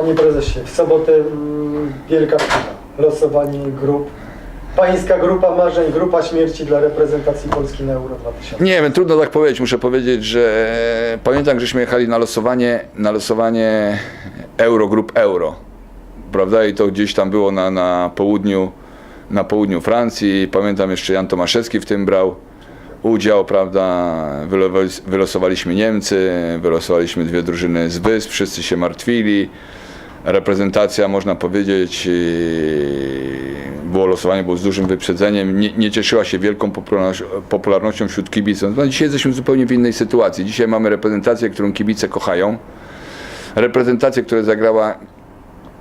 Panie prezesie, w sobotę mm, wielka chwila. Losowanie grup. Pańska grupa marzeń, grupa śmierci dla reprezentacji Polski na Euro 2000. Nie wiem, trudno tak powiedzieć. Muszę powiedzieć, że pamiętam, żeśmy jechali na losowanie, na losowanie Euro, grup Euro. Prawda? I to gdzieś tam było na, na południu, na południu Francji. Pamiętam jeszcze Jan Tomaszewski w tym brał udział, prawda? Wylo- Wylosowaliśmy Niemcy, wylosowaliśmy dwie drużyny z Wysp, wszyscy się martwili. Reprezentacja, można powiedzieć, było losowanie było z dużym wyprzedzeniem, nie, nie cieszyła się wielką popularnością wśród kibiców. No, dzisiaj jesteśmy zupełnie w innej sytuacji. Dzisiaj mamy reprezentację, którą kibice kochają. Reprezentację, która zagrała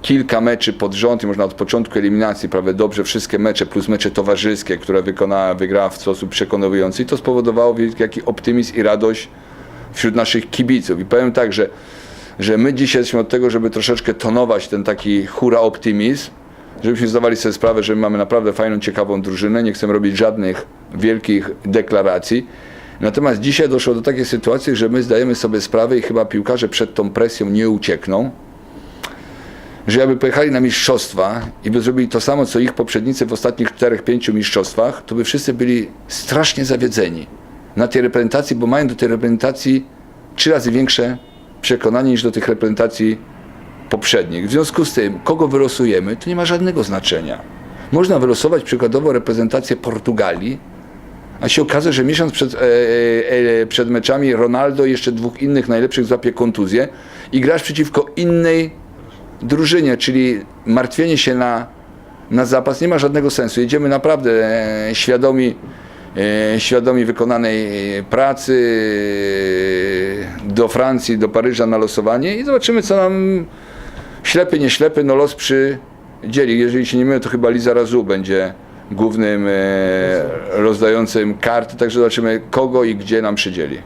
kilka meczy pod rząd i można od początku eliminacji prawie dobrze wszystkie mecze plus mecze towarzyskie, które wykonała, wygrała w sposób przekonujący i to spowodowało wielki optymizm i radość wśród naszych kibiców. I powiem tak, że, że my dzisiaj jesteśmy od tego, żeby troszeczkę tonować ten taki hura optymizm, żebyśmy zdawali sobie sprawę, że my mamy naprawdę fajną, ciekawą drużynę, nie chcemy robić żadnych wielkich deklaracji. Natomiast dzisiaj doszło do takiej sytuacji, że my zdajemy sobie sprawę i chyba piłkarze przed tą presją nie uciekną, że jakby pojechali na mistrzostwa i by zrobili to samo, co ich poprzednicy w ostatnich 4-5 mistrzostwach, to by wszyscy byli strasznie zawiedzeni na tej reprezentacji, bo mają do tej reprezentacji trzy razy większe przekonanie niż do tych reprezentacji poprzednich. W związku z tym, kogo wylosujemy, to nie ma żadnego znaczenia. Można wylosować przykładowo reprezentację Portugalii, a się okaże, że miesiąc przed, e, e, przed meczami Ronaldo i jeszcze dwóch innych najlepszych złapie kontuzję i grasz przeciwko innej drużynie, czyli martwienie się na, na zapas nie ma żadnego sensu. Jedziemy naprawdę e, świadomi, e, świadomi wykonanej pracy e, do Francji, do Paryża na losowanie i zobaczymy, co nam ślepy, nie ślepy, no los przydzieli. Jeżeli się nie mylę, to chyba Liza Razu będzie głównym e, rozdającym karty, także zobaczymy, kogo i gdzie nam przydzieli.